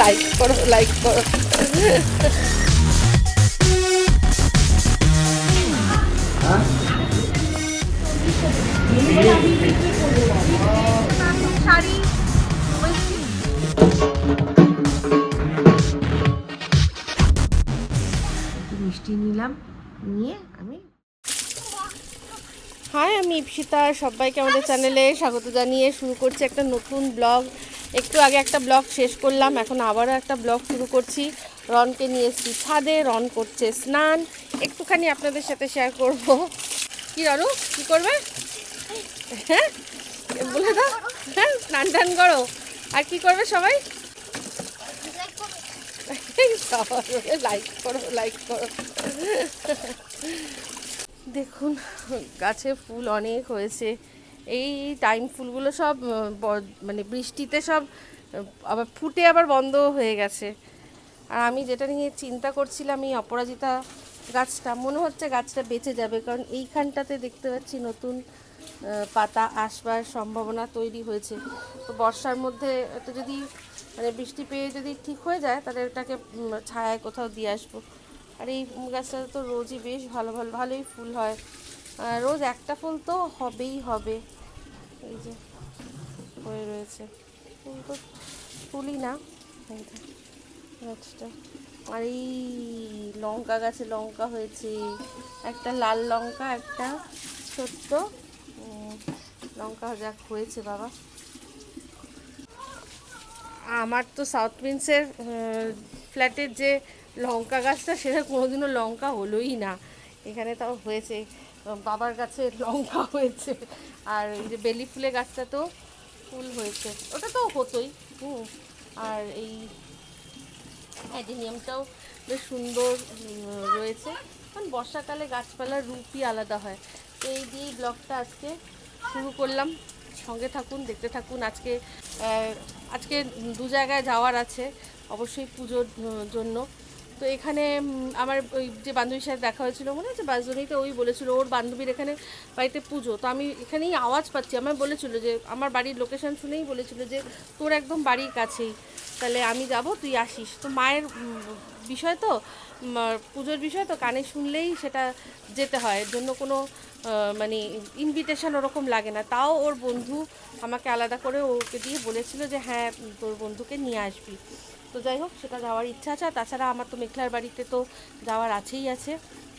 Like করো like করো শাড়ি মিষ্টি নিলাম নিয়ে আমি হাই আমি ইপসিতা। সবাইকে আমাদের চ্যানেলে স্বাগত জানিয়ে শুরু করছি একটা নতুন ব্লগ। একটু আগে একটা ব্লগ শেষ করলাম, এখন আবারও একটা ব্লগ শুরু করছি। রনকে নিয়ে এসেছি ছাদে, রন করছে স্নান। একটুখানি আপনাদের সাথে শেয়ার করব। কি রনু, কি করবে? হ্যাঁ? বলে দাও। হ্যাঁ স্নান টান করো। আর কি করবে সবাই? লাইক করো লাইক করো। দেখুন, গাছে ফুল অনেক হয়েছে। এই টাইম ফুলগুলো সব মানে বৃষ্টিতে সব আবার ফুটে আবার বন্ধ হয়ে গেছে। আর আমি যেটা নিয়ে চিন্তা করছিলাম এই অপরাজিতা গাছটা মনে হচ্ছে গাছটা বেঁচে যাবে কারণ এইখানটাতে দেখতে পাচ্ছি নতুন পাতা আসবার সম্ভাবনা তৈরি হয়েছে। তো বর্ষার মধ্যে তো যদি মানে বৃষ্টি পেয়ে যদি ঠিক হয়ে যায় তাহলে উম, ছায়ায় কোথাও দিয়ে আসব। আর এই গাছটা তো রোজই বেশ ভালো ভালো ভালোই ফুল হয়। রোজ একটা ফুল তো হবেই হবে। এই যে হয়ে রয়েছে। ফুল তো ফুলই না গাছটা আর এই লঙ্কা গাছে লঙ্কা হয়েছে। একটা লাল লঙ্কা, একটা ছোট্ট লঙ্কা যাক হয়েছে বাবা। আমার তো সাউথ প্রিন্সের ফ্ল্যাটের যে লঙ্কা গাছটা, সেটা কোনোদিনও লঙ্কা হলোই না। এখানে তাও হয়েছে। বাবার গাছে লঙ্কা হয়েছে। আর এই যে বেলি ফুলের গাছটা তো ফুল হয়েছে। ওটা তো হতোই। হুম। আর এই অ্যাডিনিয়ামটাও বেশ সুন্দর রয়েছে। কারণ বর্ষাকালে গাছপালার রূপই আলাদা হয়। তো এই দিয়েই ব্লগটা আজকে শুরু করলাম। সঙ্গে থাকুন, দেখতে থাকুন। আজকে আজকে দু জায়গায় যাওয়ার আছে। অবশ্যই পুজোর জন্য। তো এখানে আমার ওই যে বান্ধবীর সাথে দেখা হয়েছিল, মনে আছে? বাসজনীতে ওই বলেছিল, ওর বান্ধবীর এখানে বাড়িতে পুজো। তো আমি এখানেই আওয়াজ পাচ্ছি। আমার বলেছিল যে, আমার বাড়ির লোকেশন শুনেই বলেছিল যে, তোর একদম বাড়ির কাছেই। তাহলে আমি যাব, তুই আসিস। তো মায়ের বিষয় তো পুজোর বিষয় তো কানে শুনলেই সেটা যেতে হয়। এর জন্য কোনো মানে ইনভিটেশন ওরকম লাগে না। তাও ওর বন্ধু আমাকে আলাদা করে ওকে দিয়ে বলেছিল যে হ্যাঁ তোর বন্ধুকে নিয়ে আসবি। তো যাই হোক, সেটা যাওয়ার ইচ্ছা আছে। তাছাড়া আমার তো মেঘলার বাড়িতে তো যাওয়ার আছেই আছে।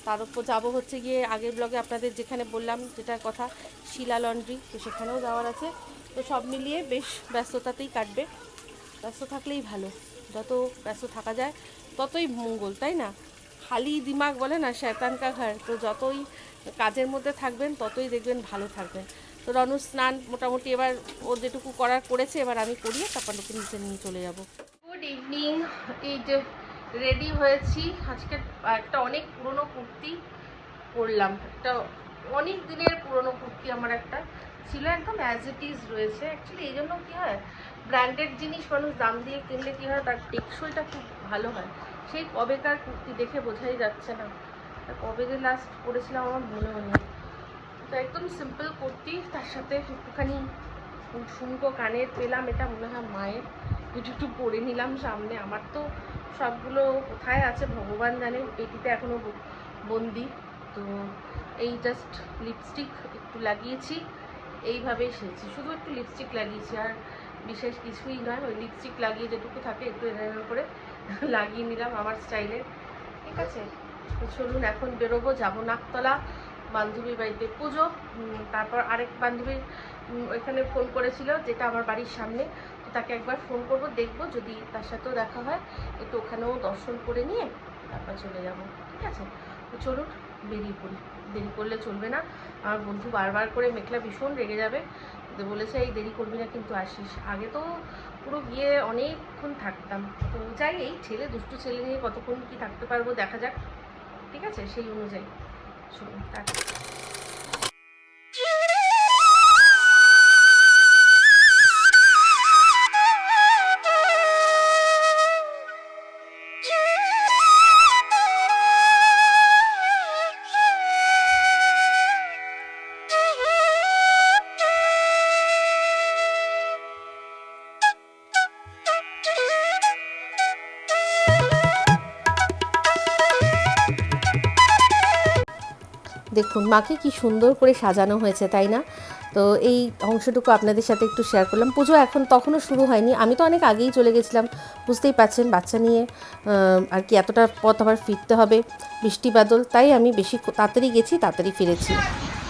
তার উপর যাব হচ্ছে গিয়ে আগের ব্লগে আপনাদের যেখানে বললাম যেটার কথা, শিলা লন্ড্রি তো সেখানেও যাওয়ার আছে। তো সব মিলিয়ে বেশ ব্যস্ততাতেই কাটবে। ব্যস্ত থাকলেই ভালো। যত ব্যস্ত থাকা যায়, ততই মঙ্গল, তাই না? খালি দিমাগ বলে না কা ঘর। তো যতই কাজের মধ্যে থাকবেন, ততই দেখবেন ভালো থাকবেন। তো রনু, স্নান মোটামুটি এবার ও যেটুকু করার করেছে, এবার আমি করিয়ে তারপর ওকে নিচে নিয়ে চলে যাব। গুড ইভিনিং এই যে রেডি হয়েছি। আজকে একটা অনেক পুরনো কুর্তি পরলাম। একটা অনেক দিনের পুরনো কুর্তি আমার একটা। ছিল একদম অ্যাজ ইট ইজ রয়েছে। অ্যাকচুয়ালি এই জন্য কী হয় ব্র্যান্ডেড জিনিস মানুষ দাম দিয়ে কিনলে কী হয়, তার টেকসইটা খুব ভালো হয়। সেই কবেকার কুর্তি দেখে বোঝাই যাচ্ছে না। কবে যে লাস্ট পরেছিলাম আমার মনেও নেই তো একদম সিম্পল কুর্তি, তার সাথে একটুখানি ঝুমকো কানের, পেলাম এটা মনে হয় মায়ের। একটু একটু পরে নিলাম সামনে। আমার তো সবগুলো কোথায় আছে ভগবান জানে, পেটিতে এখনও বন্দি। তো এই জাস্ট লিপস্টিক একটু লাগিয়েছি, এইভাবেই সেরেছি শুধু একটু লিপস্টিক লাগিয়েছি আর বিশেষ কিছুই নয়, ওই লিপস্টিক লাগিয়ে যেটুকু থাকে একটু এনার করে লাগিয়ে নিলাম আমার স্টাইলে ঠিক আছে? তো চলুন এখন বেরোবো, যাব নাকতলা বান্ধবীর বাড়িতে পুজো। তারপর আরেক বান্ধবীর ওইখানে ফোন করেছিল যেটা আমার বাড়ির সামনে। তাকে একবার ফোন করব, দেখব, যদি তার সাথেও দেখা হয়, একটু ওখানেও দর্শন করে নিয়ে তারপর চলে যাব, ঠিক আছে? তো চলুন, বেরিয়ে পড়ি। দেরি করলে চলবে না। আমার বন্ধু বারবার করে মেঘলা ভীষণ রেগে যাবে। বলেছে, এই দেরি করবি না, কিন্তু আসিস। আগে তো পুরো গিয়ে অনেকক্ষণ থাকতাম। তো যাই, এই ছেলে, দুষ্টু ছেলে নিয়ে কতক্ষণ কি থাকতে পারব দেখা যাক, ঠিক আছে? সেই অনুযায়ী। চলুন, টাটা। দেখুন, মাকে কি সুন্দর করে সাজানো হয়েছে, তাই না? তো এই অংশটুকু আপনাদের সাথে একটু শেয়ার করলাম। পুজো এখন তখনও শুরু হয়নি। আমি তো অনেক আগেই চলে গেছিলাম। বুঝতেই পাচ্ছেন বাচ্চা নিয়ে আর কি এতটা পথ আবার ফিরতে হবে। বৃষ্টি বাদল, তাই আমি বেশি তাড়াতাড়ি গেছি, তাড়াতাড়ি ফিরেছি।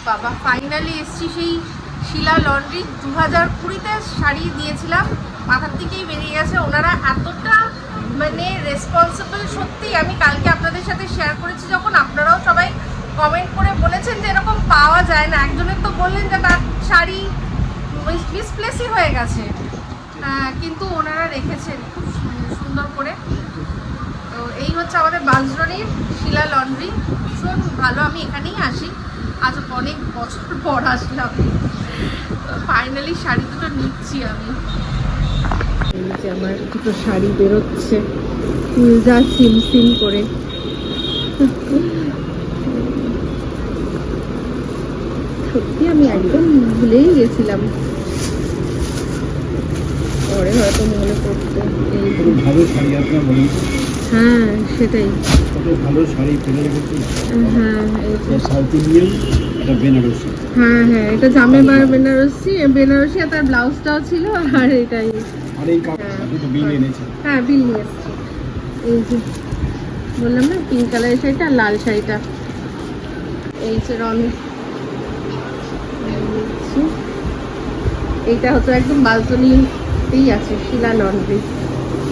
বাবা ফাইনালি এসছি সেই শিলা লন্ড্রি দু হাজার কুড়িতে শাড়ি দিয়েছিলাম। মাথার থেকেই বেরিয়ে গেছে। ওনারা এতটা মানে রেসপন্সিবল সত্যি আমি কালকে আপনাদের সাথে শেয়ার করেছি, যখন আপনারাও সবাই কমেন্ট করে বলেছেন যে এরকম পাওয়া যায় না। একজনের তো বললেন যে তার শাড়ি মিসপ্লেসই হয়ে গেছে। কিন্তু ওনারা রেখেছেন খুব সুন্দর করে। তো এই হচ্ছে আমাদের বাঁশরণীর শিলা লন্ড্রি। ভীষণ ভালো, আমি এখানেই আসি। আজ অনেক বছর পর আসলাম। ফাইনালি শাড়ি দুটো নিচ্ছি আমি। আমার দুটো শাড়ি বেরোচ্ছে। যা সিম সিম করে। সত্যি আমি একদম ভুলেই গেছিলাম। পরে হয়তো মনে পড়তে হ্যাঁ সেটাই। ভালো শাড়ি ফেলে রেখেছি? হ্যাঁ এই সাউথ ইন্ডিয়ান বেনারসি। হ্যাঁ হ্যাঁ এটা জামে বার বেনারসি বেনারসি আর তার ব্লাউজটাও ছিল আর এটাই। আর এই কাপ বিল এনেছেন হ্যাঁ বিল নিয়ে এসছি। এই যে বললাম না পিঙ্ক কালারের শাড়িটা লাল শাড়িটা। এই যে এইটা হচ্ছে একদম বালকনিতেই আছে, শিলা লন্ড্রি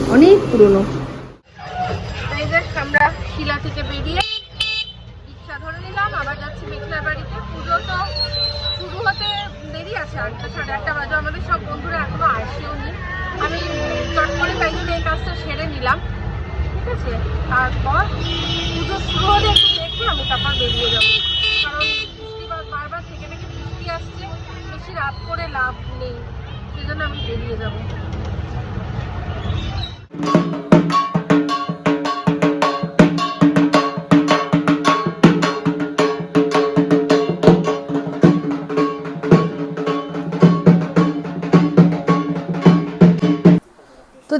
অনেক পুরনো। আমরা শিলা থেকে বেরিয়ে রিক্সা ধরে নিলাম, আবার যাচ্ছি মেঘলার বাড়িতে। পুজো তো শুরু হতে দেরি আছে, আটটা সাড়ে আটটা বাজে। আমাদের সব বন্ধুরা এখনও আসেও নি। আমি চট করে তাই জন্য এই কাজটা সেরে নিলাম, ঠিক আছে? তারপর পুজো শুরু হলে একটু দেখে আমি তারপর বেরিয়ে যাব। কারণ বৃষ্টি বার- বারবার থেকে থেকে বৃষ্টি আসছে বেশি রাত করে লাভ নেই সেজন্য আমি বেরিয়ে যাব।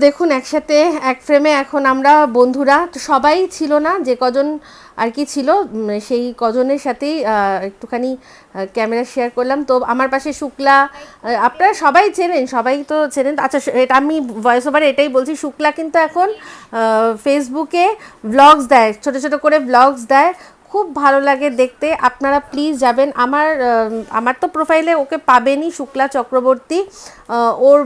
দেখুন, একসাথে, এক ফ্রেমে এখন আমরা বন্ধুরা সবাই ছিল না, যে কজন আর কি ছিল সেই কজনের সাথেই একটুখানি ক্যামেরা শেয়ার করলাম। তো আমার পাশে শুক্লা আপনারা সবাই চেনেন, সবাই তো চেনেন। আচ্ছা এটা আমি ভয়েস ওভারে এটাই বলছি, শুক্লা কিন্তু এখন ফেসবুকে ব্লগস দেয়, ছোট ছোট করে ব্লগস দেয়। খুব ভালো লাগে দেখতে। আপনারা প্লিজ যাবেন। আমার আমার তো প্রোফাইলে ওকে পাবেনই শুক্লা চক্রবর্তী। ওর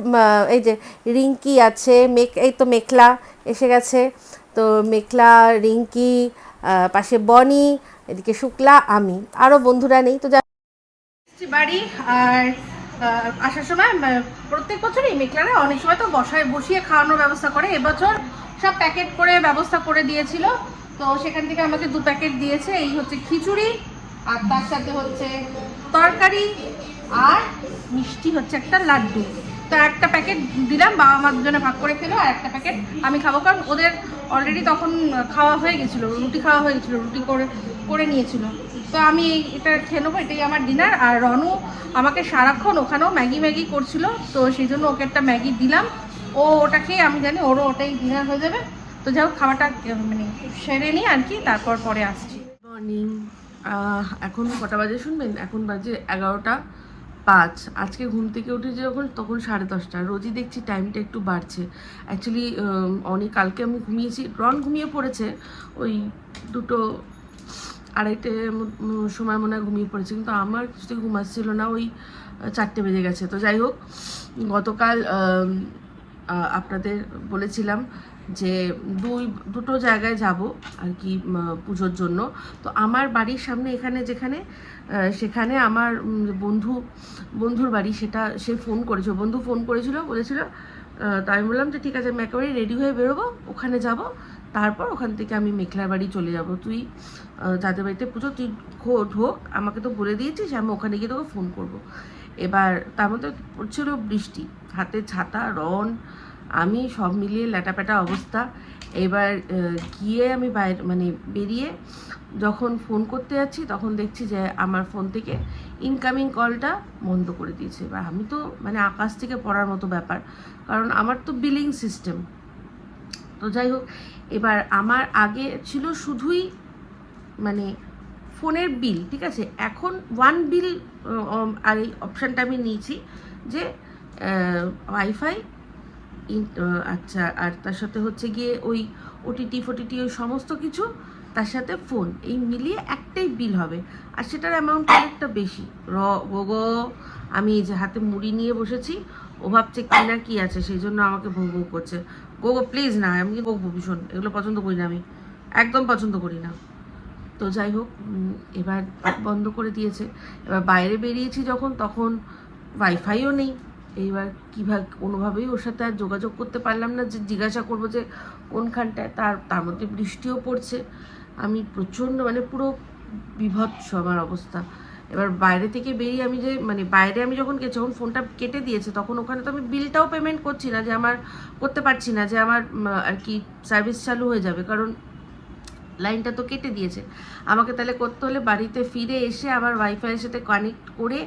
এই যে রিঙ্কি আছে, মেক, এই তো মেখলা এসে গেছে। তো মেখলা, রিঙ্কি পাশে বনি, এদিকে শুক্লা, আমি। আরও বন্ধুরা নেই, তো বাড়ি, আর আসার সময় প্রত্যেক বছরই মেঘলারা অনেক সময় তো বসায়, বসিয়ে খাওয়ানোর ব্যবস্থা করে। এবছর সব প্যাকেট করে ব্যবস্থা করে দিয়েছিল। তো সেখান থেকে আমাকে দু প্যাকেট দিয়েছে, এই হচ্ছে খিচুড়ি, আর তার সাথে হচ্ছে তরকারি আর মিষ্টি হচ্ছে একটা লাড্ডু। তো একটা প্যাকেট দিলাম, বাবা মার জন্য ভাগ করে খেলো, আর একটা প্যাকেট আমি খাব, কারণ ওদের অলরেডি তখন খাওয়া হয়ে গেছিল, রুটি খাওয়া হয়ে গেছিল, রুটি করে করে নিয়েছিল। তো আমি এটা খেয়ে নেব, এটাই আমার ডিনার আর রনু আমাকে সারাক্ষণ ওখানেও ম্যাগি ম্যাগি করছিল, তো সেই জন্য ওকে একটা ম্যাগি দিলাম। ও ওটা খেয়ে, আমি জানি ওরও ওটাই ডিনার হয়ে যাবে। তো যাই হোক, খাবারটা মানে সেরে নিই আর কি, তারপর পরে আসছি। মর্নিং এখন কটা বাজে শুনবেন? এখন বাজে এগারোটা পাঁচ। আজকে ঘুম থেকে উঠেছি যখন, তখন সাড়ে দশটা। রোজই দেখছি টাইমটা একটু বাড়ছে। অ্যাকচুয়ালি অনেক, কালকে আমি ঘুমিয়েছি। রন ঘুমিয়ে পড়েছে। ওই দুটো আড়াইটে সময় মনে হয় ঘুমিয়ে পড়েছে। কিন্তু আমার কিছুতে ঘুম আসছিল না। ওই চারটে বেজে গেছে। তো যাই হোক, গতকাল আপনাদের বলেছিলাম যে দুই দুটো জায়গায় যাব আর কি পুজোর জন্য। তো আমার বাড়ির সামনে এখানে যেখানে সেখানে আমার বন্ধু বন্ধুর বাড়ি সেটা সে ফোন করেছিল। বন্ধু ফোন করেছিল বলেছিল আহ, তো আমি বললাম যে ঠিক আছে আমি রেডি হয়ে বেরোবো ওখানে যাব। তারপর ওখান থেকে আমি মেঘলার বাড়ি চলে যাব। তুই যাদের বাড়িতে পুজো তুই ঢোক আমাকে তো বলে দিয়েছিস আমি ওখানে গিয়ে তোকে ফোন করব। এবার তার মধ্যে পড়ছিল বৃষ্টি হাতে ছাতা রন আমি সব মিলিয়ে ল্যাটাপ্যাটা অবস্থা। এবার গিয়ে আমি বাইরে মানে বেরিয়ে যখন ফোন করতে যাচ্ছি, তখন দেখছি যে আমার ফোন থেকে ইনকামিং কলটা বন্ধ করে দিয়েছে। এবার আমি তো মানে আকাশ থেকে পড়ার মতো ব্যাপার, কারণ আমার তো বিলিং সিস্টেম তো যাই হোক, এবার আমার আগে ছিল শুধুই মানে ফোনের বিল ঠিক আছে? এখন ওয়ান বিল আর এই অপশানটা আমি নিয়েছি যে ওয়াইফাই আচ্ছা আর তার সাথে হচ্ছে গিয়ে ওই ওটিটি ফোটিটি ওই সমস্ত কিছু, তার সাথে ফোন এই মিলিয়ে একটাই বিল হবে। আর সেটার অ্যামাউন্ট অনেকটা বেশি। র গোগো আমি এই যে হাতে মুড়ি নিয়ে বসেছি, ও ভাবছে কি না কি আছে, সেই জন্য আমাকে ভোগ ভৌ করছে। গোগো প্লিজ না, আমি বকবো ভীষণ, এগুলো পছন্দ করি না আমি। একদম পছন্দ করি না। তো যাই হোক এবার বন্ধ করে দিয়েছে। এবার বাইরে বেরিয়েছি যখন, তখন ওয়াইফাইও নেই। এইবার কীভাবে, কোনোভাবেই ওর সাথে আর যোগাযোগ করতে পারলাম না যে জিজ্ঞাসা করব যে কোনখানটায়, তার তার মধ্যে বৃষ্টিও পড়ছে। আমি প্রচণ্ড মানে পুরো বিভৎস আমার অবস্থা। এবার বাইরে থেকে বেরিয়ে আমি যে মানে বাইরে আমি যখন গেছি, যখন ফোনটা কেটে দিয়েছে, তখন ওখানে তো আমি বিলটাও পেমেন্ট করছি না যে আমার, করতে পারছি না যে আমার আর কি সার্ভিস চালু হয়ে যাবে। কারণ লাইনটা তো কেটে দিয়েছে। আমাকে তাহলে করতে হলে বাড়িতে ফিরে এসে আবার ওয়াইফাইয়ের সাথে কানেক্ট করে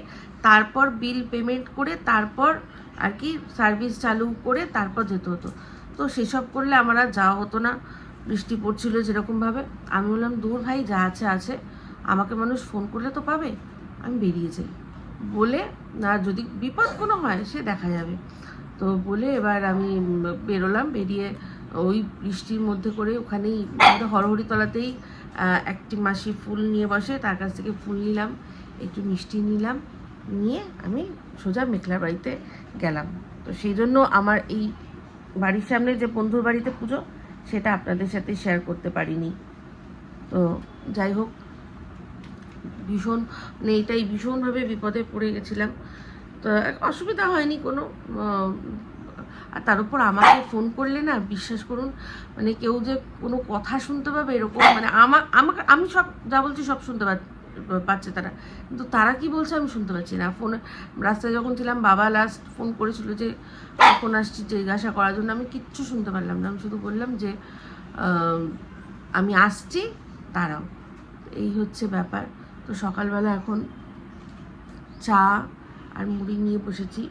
তারপর বিল পেমেন্ট করে তারপর আর কি সার্ভিস চালু করে তারপর যেতে হতো। তো সেসব করলে আমার আর যাওয়া হতো না। বৃষ্টি পড়ছিল যেরকমভাবে। আমি বললাম, দূর ভাই, যা আছে আছে। আমাকে মানুষ ফোন করলে তো পাবে। আমি বেরিয়ে যাই। বলে, না, যদি বিপদ কোনো হয়, সে দেখা যাবে। তো বলে এবার আমি বেরোলাম, বেরিয়ে ওই বৃষ্টির মধ্যে করে ওখানেই হরহরিতলাতেই একটি মাসি ফুল নিয়ে বসে, তার কাছ থেকে ফুল নিলাম, একটু মিষ্টি নিলাম। নিয়ে আমি সোজা মেঘলার বাড়িতে গেলাম। তো সেই জন্য আমার এই বাড়ির সামনে যে বন্ধুর বাড়িতে পুজো, সেটা আপনাদের সাথে শেয়ার করতে পারিনি। তো যাই হোক, ভীষণ মানে এইটাই ভীষণভাবে বিপদে পড়ে গেছিলাম। তো অসুবিধা হয়নি কোনো আর তার উপর আমাকে ফোন করলে না, বিশ্বাস করুন মানে কেউ যে কোনো কথা শুনতে পাবে এরকম মানে আমার আমাকে, আমি সব, যা বলছি সব শুনতে পা- পাচ্ছে তারা। কিন্তু তারা কি বলছে আমি শুনতে পাচ্ছি না। ফোনে রাস্তায় যখন ছিলাম, বাবা লাস্ট ফোন করেছিল যে কখন আসছি জিজ্ঞাসা করার জন্য। আমি কিচ্ছু শুনতে পারলাম না। আমি শুধু বললাম যে আমি আসছি তারাও এই হচ্ছে ব্যাপার। তো সকালবেলা এখন চা আর মুড়ি নিয়ে বসেছি।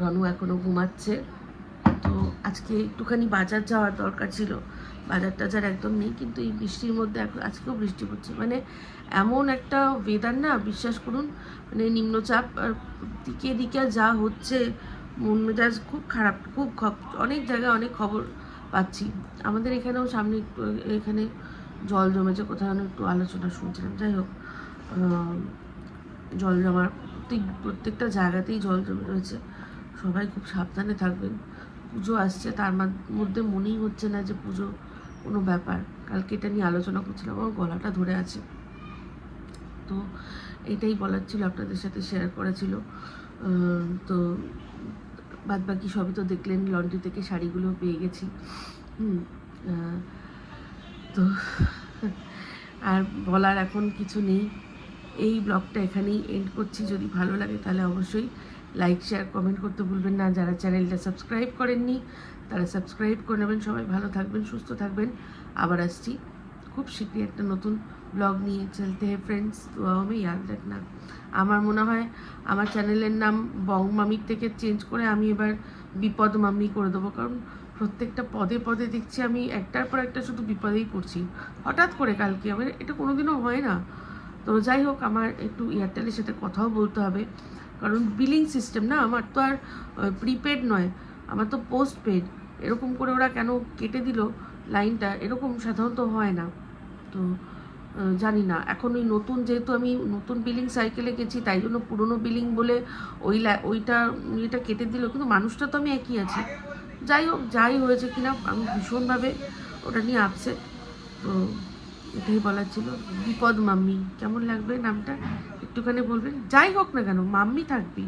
রনু এখনও ঘুমাচ্ছে। তো আজকে একটুখানি বাজার যাওয়ার দরকার ছিল। বাজার টাজার একদম নেই, কিন্তু এই বৃষ্টির মধ্যে আজকেও বৃষ্টি পড়ছে। মানে এমন একটা ওয়েদার না, বিশ্বাস করুন মানে নিম্নচাপ আর দিকে দিকে যা হচ্ছে, মন মেজাজ খুব খারাপ, খুব অনেক জায়গায় অনেক খবর পাচ্ছি। আমাদের এখানেও সামনে একটু, এখানে জল জমেছে কোথাও একটু আলোচনা শুনছিলাম। যাই হোক জল জমার প্রত্যেক, প্রত্যেকটা জায়গাতেই জল জমে রয়েছে। সবাই খুব সাবধানে থাকবেন। পুজো আসছে, তার মধ্যে মনেই হচ্ছে না যে পুজো কোনো ব্যাপার। কালকে এটা নিয়ে আলোচনা করছিলাম, আমার গলাটা ধরে আছে। তো এটাই বলার ছিল, আপনাদের সাথে শেয়ার করা ছিল। তো বাদ বাকি সবই তো দেখলেন লন্ড্রি থেকে শাড়িগুলো পেয়ে গেছি। হুম তো আর বলার এখন কিছু নেই। এই ব্লগটা এখানেই এন্ড করছি। যদি ভালো লাগে তাহলে অবশ্যই লাইক শেয়ার কমেন্ট করতে ভুলবেন না। যারা চ্যানেলটা সাবস্ক্রাইব করেননি তারা সাবস্ক্রাইব করে নেবেন, সবাই ভালো থাকবেন, সুস্থ থাকবেন। আবার আসছি খুব শীঘ্রই একটা নতুন ব্লগ নিয়ে চলতে। হে ফ্রেন্ডস তো আমি ইয়াদ রাখনা আমার মনে হয় আমার চ্যানেলের নাম বং মামির থেকে চেঞ্জ করে আমি এবার বিপদ মামি করে দেবো। কারণ প্রত্যেকটা পদে পদে দেখছি আমি একটার পর একটা শুধু বিপদেই পড়ছি। হঠাৎ করে কালকে আমার এটা কোনোদিনও হয় না। তো যাই হোক, আমার একটু এয়ারটেলের সাথে কথাও বলতে হবে। কারণ বিলিং সিস্টেম না, আমার তো আর প্রিপেড নয়, আমার তো পোস্ট পেড এরকম করে ওরা কেন কেটে দিল লাইনটা? এরকম সাধারণত হয় না। তো জানি না। এখন ওই নতুন যেহেতু আমি নতুন বিলিং সাইকেলে গেছি, তাই জন্য পুরনো বিলিং বলে ওই ওইটা এটা কেটে দিল। কিন্তু মানুষটা তো আমি একই আছি। যাই হোক, যাই হয়েছে কিনা, আমি ভীষণভাবে ওটা নিয়ে আপসেট তো, এটাই বলার ছিল। বিপদ মাম্মি, কেমন লাগবে নামটা? একটুখানি বলবেন? যাই হোক না কেন, মাম্মি থাকবি।